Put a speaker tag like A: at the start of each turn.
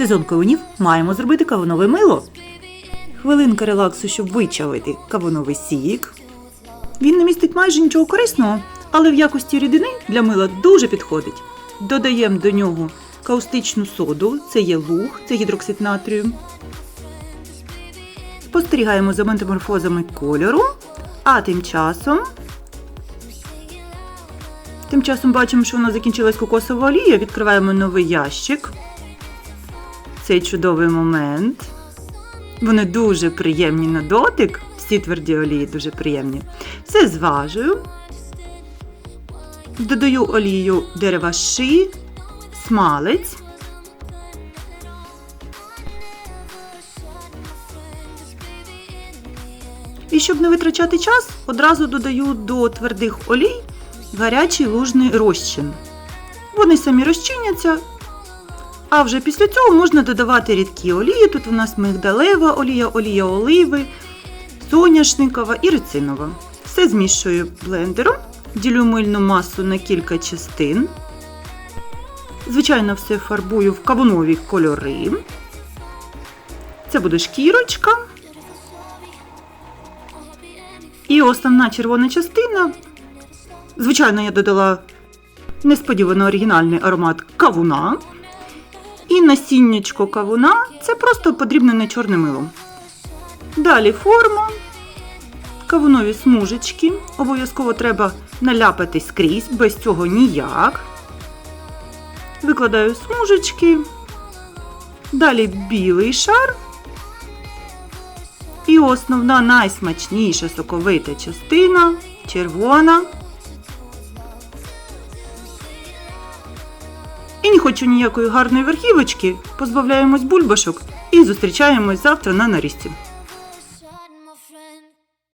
A: Сезон кавунів маємо зробити кавунове мило. Хвилинка релаксу, щоб вичавити кавуновий сік. Він не містить майже нічого корисного, але в якості рідини для мила дуже підходить. Додаємо до нього каустичну соду, це є луг, це гідроксид натрію. Спостерігаємо за метаморфозами кольору, а тим часом. Тим часом бачимо, що нас закінчилась кокосова олія. Відкриваємо новий ящик. Цей чудовий момент. Вони дуже приємні на дотик. Всі тверді олії дуже приємні. Все зважую. Додаю олію дерева ши, смалець. І щоб не витрачати час, одразу додаю до твердих олій гарячий лужний розчин. Вони самі розчиняться, а вже після цього можна додавати рідкі олії. Тут у нас мигдалева олія, олія оливи, соняшникова і рицинова. Все змішую блендером, ділю мильну масу на кілька частин. Звичайно, все фарбую в кавунові кольори. Це буде шкірочка. І основна червона частина. Звичайно, я додала несподівано оригінальний аромат кавуна. Насіннячко кавуна це просто подрібнене чорним милом. Далі форма, кавунові смужечки. Обов'язково треба наляпати скрізь, без цього ніяк. Викладаю смужечки. Далі білий шар. І основна найсмачніша соковита частина червона. І не хочу ніякої гарної верхівочки, позбавляємось бульбашок і зустрічаємось завтра на нарізці.